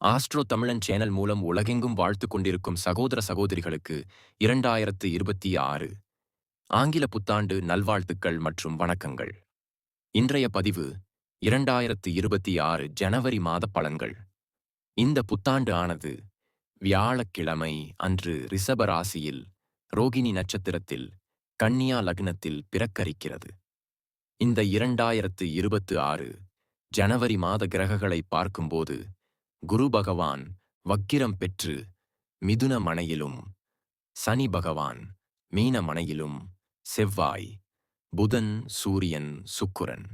Astro தமிழன் channel மூலம் உலகெங்கும் வாழ்த்து கொண்டிருக்கும் சகோதர சகோதரிகளுக்கு இரண்டாயிரத்து இருபத்தி ஆறு. ஆங்கில புத்தாண்டு நல்வாழ்த்துக்கள் மற்றும் வணக்கங்கள். இன்றைய பதிவு இரண்டாயிரத்து இருபத்தி ஆறு ஜனவரி மாத பலன்கள். இந்த புத்தாண்டு ஆனது வியாழக்கிழமை அன்று ரிஷபராசியில் ரோகிணி நட்சத்திரத்தில் கன்னியா லக்னத்தில் பிறக்கரிக்கிறது. இந்த இரண்டாயிரத்து இருபத்து ஆறு ஜனவரி மாத கிரகங்களை பார்க்கும்போது குரு பகவான் வக்கிரம் பெற்று மிதுன மனையிலும் சனி பகவான் மீன மனையிலும் செவ்வாய் புதன் சூரியன் சுக்குரன்.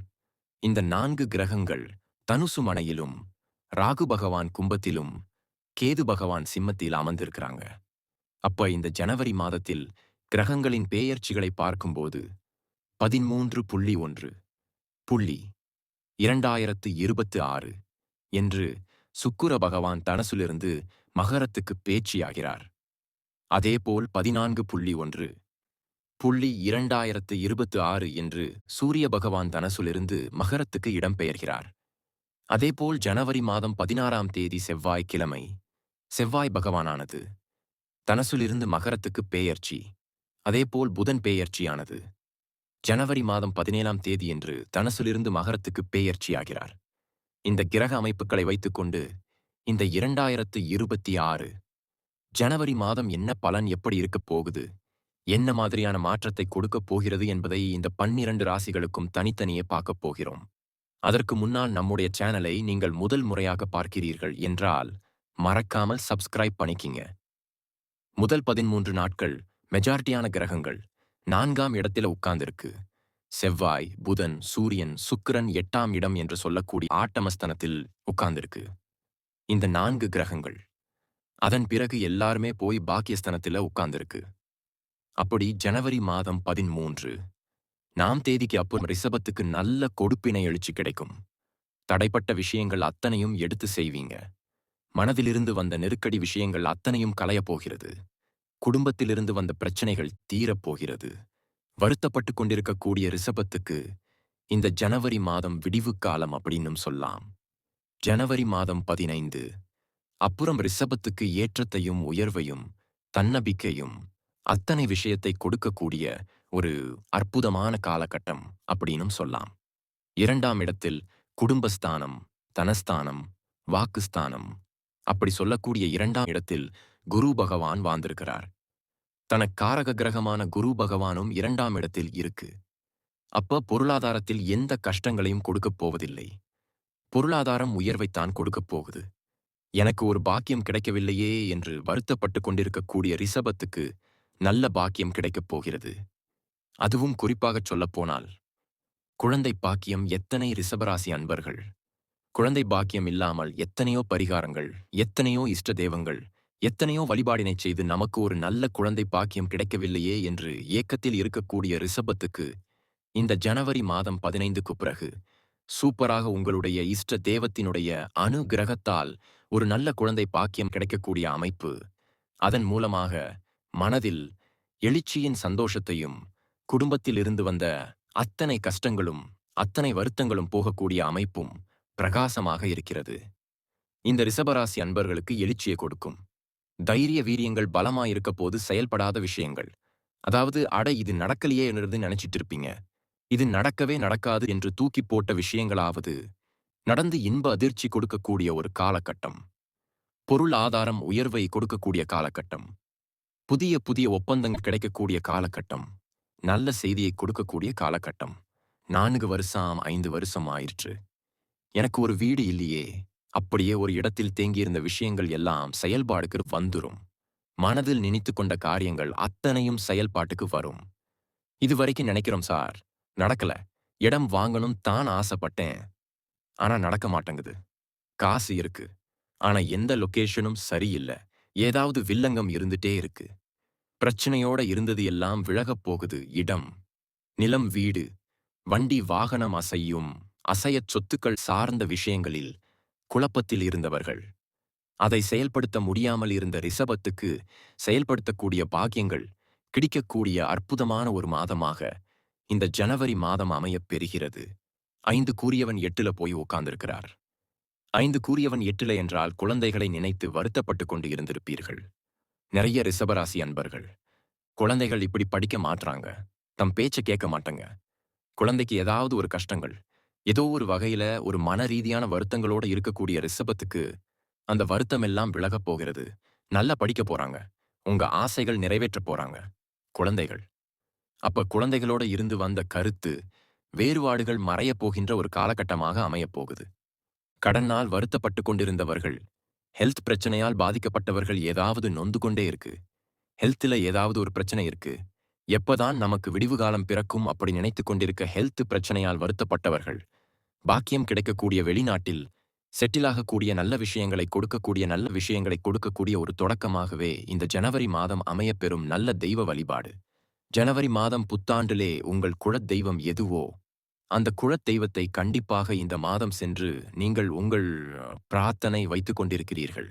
இந்த நான்கு கிரகங்கள் தனுசு மனையிலும் ராகு பகவான் கும்பத்திலும் கேது பகவான் சிம்மத்தில் அமர்ந்திருக்கிறாங்க. அப்ப இந்த ஜனவரி மாதத்தில் கிரகங்களின் பேயர்ச்சிகளை பார்க்கும்போது பதிமூன்று புள்ளி ஒன்று புள்ளி இரண்டாயிரத்து இருபத்து ஆறு என்று சுக்குர பகவான் தனசிலிருந்து மகரத்துக்கு பேச்சியாகிறார். அதேபோல் பதினான்கு புள்ளி ஒன்று புள்ளி இரண்டாயிரத்து இருபத்து ஆறு என்று சூரிய பகவான் தனசிலிருந்து மகரத்துக்கு இடம்பெயர்கிறார். அதேபோல் ஜனவரி மாதம் பதினாறாம் தேதி செவ்வாய் கிழமை செவ்வாய் பகவானானது தனசிலிருந்து மகரத்துக்கு பேயர்ச்சி அதேபோல் புதன் பேயர்ச்சியானது. ஜனவரி மாதம் பதினேழாம் தேதியன்று தனசிலிருந்து மகரத்துக்கு பேயர்ச்சியாகிறார். இந்த கிரக அமைப்புகளை வைத்துக்கொண்டு இந்த இரண்டாயிரத்து இருபத்தி ஆறு ஜனவரி மாதம் என்ன பலன் எப்படி இருக்கப் போகுது? என்ன மாதிரியான மாற்றத்தை கொடுக்கப் போகிறது என்பதை இந்த பன்னிரண்டு ராசிகளுக்கும் தனித்தனியே பார்க்கப் போகிறோம். அதற்கு முன்னால் நம்முடைய சேனலை நீங்கள் முதல் முறையாக பார்க்கிறீர்கள் என்றால் மறக்காமல் சப்ஸ்கிரைப் பண்ணிக்கிங்க. முதல் பதிமூன்று நாட்கள் மெஜாரிட்டியான கிரகங்கள். நான்காம் இடத்துல உட்கார்ந்திருக்கு. செவ்வாய் புதன் சூரியன் சுக்கிரன் எட்டாம் இடம் என்று சொல்லக்கூடிய ஆட்டமஸ்தனத்தில் உட்கார்ந்திருக்கு. இந்த நான்கு கிரகங்கள். அதன் பிறகு எல்லாருமே போய் பாக்கியஸ்தனத்தில் உட்கார்ந்திருக்கு. அப்படி ஜனவரி மாதம் பதிமூன்று. நாம் தேதிக்கு அப்புறம் ரிஷபத்துக்கு நல்ல கொடுப்பினை எழுச்சி கிடைக்கும். தடைப்பட்ட விஷயங்கள் அத்தனையும் எடுத்து செய்வீங்க. மனதிலிருந்து வந்த நெருக்கடி விஷயங்கள் அத்தனையும் களையப் போகிறது. குடும்பத்திலிருந்து வந்த பிரச்சனைகள் தீரப்போகிறது வருத்தப்பட்டு கொண்டிருக்கக்கூடிய ரிஷபத்துக்கு இந்த ஜனவரி மாதம் விடிவு காலம் அப்படின்னும் சொல்லலாம் ஜனவரி மாதம் பதினைந்து. அப்புறம் ரிஷபத்துக்கு ஏற்றத்தையும் உயர்வையும் தன்னம்பிக்கையும் அத்தனை விஷயத்தை கொடுக்கக்கூடிய ஒரு அற்புதமான காலகட்டம் அப்படின்னும் சொல்லலாம் இரண்டாம் இடத்தில் குடும்பஸ்தானம் தனஸ்தானம் வாக்குஸ்தானம். அப்படி சொல்லக்கூடிய இரண்டாம் இடத்தில் குரு பகவான் வாழ்ந்திருக்கிறார். தனக்கு காரக கிரகமான குரு பகவானும் இரண்டாம் இடத்தில் இருக்கு. அப்ப பொருளாதாரத்தில் எந்த கஷ்டங்களையும் கொடுக்கப் போவதில்லை. பொருளாதாரம் உயர்வைத்தான் கொடுக்கப் போகுது. எனக்கு ஒரு பாக்கியம் கிடைக்கவில்லையே என்று வருத்தப்பட்டு கொண்டிருக்கக்கூடிய ரிஷபத்துக்கு நல்ல பாக்கியம் கிடைக்கப் போகிறது. அதுவும் குறிப்பாகச் சொல்லப்போனால் குழந்தை பாக்கியம் எத்தனை ரிஷபராசி அன்பர்கள்? குழந்தை பாக்கியம் இல்லாமல் எத்தனையோ பரிகாரங்கள் எத்தனையோ இஷ்ட தெய்வங்கள் எத்தனையோ வழிபாடினைச் செய்து நமக்கு ஒரு நல்ல குழந்தை பாக்கியம் கிடைக்கவில்லையே என்று ஏக்கத்தில் இருக்கக்கூடிய ரிஷபத்துக்கு இந்த ஜனவரி மாதம் பதினைந்துக்கு பிறகு சூப்பராக உங்களுடைய இஷ்ட தேவத்தினுடைய அணு கிரகத்தால் ஒரு நல்ல குழந்தை பாக்கியம் கிடைக்கக்கூடிய அமைப்பு அதன் மூலமாக மனதில் எழுச்சியின் சந்தோஷத்தையும் குடும்பத்தில் இருந்து வந்த அத்தனை கஷ்டங்களும் அத்தனை வருத்தங்களும் போகக்கூடிய அமைப்பும் பிரகாசமாக இருக்கிறது. இந்த ரிஷபராசி அன்பர்களுக்கு எழுச்சியை கொடுக்கும். தைரிய வீரியங்கள் பலமாயிருக்க போது செயல்படாத விஷயங்கள். அதாவது அட இது நடக்கலையே என்று நினைச்சிட்டு இருப்பீங்க. இது நடக்கவே நடக்காது என்று தூக்கி போட்ட விஷயங்களாவது நடந்து இன்ப அதிர்ச்சி கொடுக்கக்கூடிய ஒரு காலகட்டம். பொருள் ஆதாரம் உயர்வை கொடுக்கக்கூடிய காலகட்டம். புதிய புதிய ஒப்பந்தங்கள் கிடைக்கக்கூடிய காலகட்டம். நல்ல செய்தியை கொடுக்கக்கூடிய காலகட்டம். நான்கு வருஷம் ஐந்து வருஷம் ஆயிற்று. எனக்கு ஒரு வீடு இல்லையே. அப்படியே ஒரு இடத்தில் தேங்கியிருந்த விஷயங்கள் எல்லாம் செயல்பாடுக்கு வந்துரும். மனதில் நினைத்து கொண்ட காரியங்கள் அத்தனையும் செயல்பாட்டுக்கு வரும். இதுவரைக்கும் நினைக்கிறோம் சார். நடக்கல. இடம் வாங்கணும் தான் ஆசைப்பட்டேன். ஆனா நடக்க மாட்டேங்குது. காசு இருக்கு. ஆனா எந்த லொகேஷனும் சரியில்லை. ஏதாவது வில்லங்கம் இருந்துட்டே இருக்கு. பிரச்சனையோட இருந்தது எல்லாம் விலகப் போகுது இடம். நிலம் வீடு. வண்டி வாகனம் அசையும் அசையச் சொத்துக்கள் சார்ந்த விஷயங்களில் குழப்பத்தில் இருந்தவர்கள். அதை செயல்படுத்த முடியாமல் இருந்த ரிஷபத்துக்கு செயல்படுத்தக்கூடிய பாக்கியங்கள் கிடைக்கக்கூடிய அற்புதமான ஒரு மாதமாக இந்த ஜனவரி மாதம் அமையப் பெறுகிறது. ஐந்து கூறியவன் எட்டுல போய் உட்கார்ந்திருக்கிறார் ஐந்து கூறியவன் எட்டில என்றால் குழந்தைகளை நினைத்து வருத்தப்பட்டுக் கொண்டு இருந்திருப்பீர்கள். நிறைய ரிஷபராசி அன்பர்கள். குழந்தைகள் இப்படி படிக்க மாட்றாங்க. தம் பேச்சை கேட்க மாட்டங்க. குழந்தைக்கு ஏதாவது ஒரு கஷ்டங்கள். ஏதோ ஒரு வகையில ஒரு மன ரீதியான வருத்தங்களோட இருக்கக்கூடிய ரிஷபத்துக்கு அந்த வருத்தம் எல்லாம் விலகப் போகிறது. நல்லா படிக்க போறாங்க. உங்க ஆசைகள் நிறைவேற்ற போறாங்க. குழந்தைகள். அப்ப குழந்தைகளோட இருந்து வந்த கருத்து வேறுபாடுகள் மறையப் போகின்ற ஒரு காலகட்டமாக அமையப் போகுது. கடனால் வருத்தப்பட்டு கொண்டிருந்தவர்கள் ஹெல்த் பிரச்சனையால் பாதிக்கப்பட்டவர்கள் ஏதாவது நொந்து கொண்டே இருக்கு. ஹெல்த்தில் ஏதாவது ஒரு பிரச்சனை இருக்கு. எப்பதான் நமக்கு விடிவு காலம் பிறக்கும் அப்படி நினைத்துக் கொண்டிருக்க ஹெல்த் பிரச்சனையால் வருத்தப்பட்டவர்கள் பாக்கியம் கிடைக்கக்கூடிய வெளிநாட்டில் செட்டிலாகக்கூடிய நல்ல விஷயங்களை கொடுக்கக்கூடிய நல்ல விஷயங்களை கொடுக்கக்கூடிய ஒரு தொடக்கமாகவே இந்த ஜனவரி மாதம் அமையப்பெறும் நல்ல தெய்வ வழிபாடு. ஜனவரி மாதம் புத்தாண்டிலே உங்கள் குலத் தெய்வம் எதுவோ அந்த குலத் தெய்வத்தை கண்டிப்பாக இந்த மாதம் சென்று நீங்கள் உங்கள் பிரார்த்தனை வைத்துக் கொண்டிருக்கிறீர்கள்.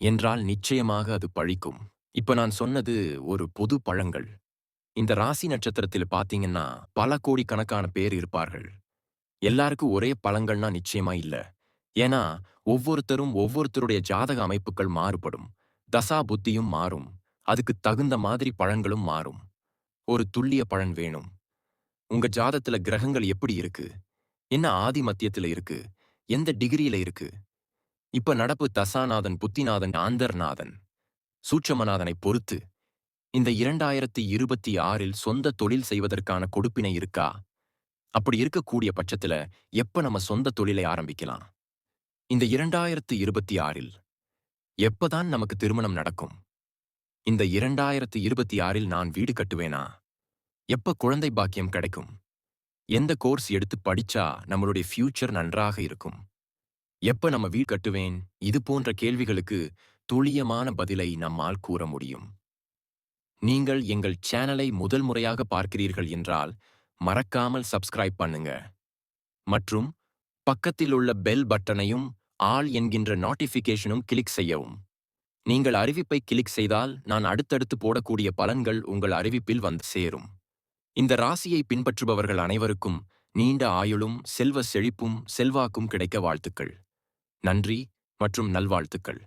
என்றால் நிச்சயமாக அது பழிக்கும். இப்ப நான் சொன்னது ஒரு பொது பழங்கள். இந்த ராசி நட்சத்திரத்தில் பாத்தீங்கன்னா பல கோடிக்கணக்கான பேர் இருப்பார்கள். எல்லாருக்கும் ஒரே பழங்கள்னா நிச்சயமா இல்ல. ஏன்னா ஒவ்வொருத்தரும் ஒவ்வொருத்தருடைய ஜாதக அமைப்புகள் மாறுபடும். தசா புத்தியும் மாறும். அதுக்கு தகுந்த மாதிரி பழங்களும் மாறும். ஒரு துல்லிய பழன் வேணும். உங்க ஜாதத்துல கிரகங்கள் எப்படி இருக்கு? என்ன ஆதி மத்தியத்துல இருக்கு? எந்த டிகிரியில இருக்கு? இப்ப நடப்பு தசாநாதன் புத்திநாதன் ஆந்தர்நாதன் சூட்சமநாதனை பொறுத்து இந்த இரண்டாயிரத்தி இருபத்தி ஆறில் சொந்த தொழில் செய்வதற்கான கொடுப்பினை இருக்கா? அப்படி இருக்கக்கூடிய பட்சத்துல எப்ப நம்ம சொந்த தொழிலை ஆரம்பிக்கலாம்? இந்த இரண்டாயிரத்து இருபத்தி ஆறில் எப்பதான் நமக்கு திருமணம் நடக்கும்? இந்த இரண்டாயிரத்து இருபத்தி ஆறில் நான் வீடு கட்டுவேனா? எப்ப குழந்தை பாக்கியம் கிடைக்கும்? எந்த கோர்ஸ் எடுத்து படிச்சா நம்மளுடைய ஃபியூச்சர் நன்றாக இருக்கும்? எப்ப நம்ம வீடு கட்டுவேன்? இது போன்ற கேள்விகளுக்கு துல்லியமான பதிலை நம்மால் கூற முடியும். நீங்கள் எங்கள் சேனலை முதல் முறையாக பார்க்கிறீர்கள் என்றால் மறக்காமல் சப்ஸ்கிரைப் பண்ணுங்க. மற்றும் பக்கத்தில் உள்ள பெல் பட்டனையும் ஆல் என்கின்ற நோட்டிஃபிகேஷனும் கிளிக் செய்யவும். நீங்கள் அறிவிப்பை கிளிக் செய்தால் நான் அடுத்தடுத்து போடக்கூடிய பலன்கள் உங்கள் அறிவிப்பில் வந்து சேரும். இந்த ராசியை பின்பற்றுபவர்கள் அனைவருக்கும் நீண்ட ஆயுளும் செல்வ செழிப்பும் செல்வாக்கும் கிடைக்க வாழ்த்துக்கள். நன்றி மற்றும் நல்வாழ்த்துக்கள்.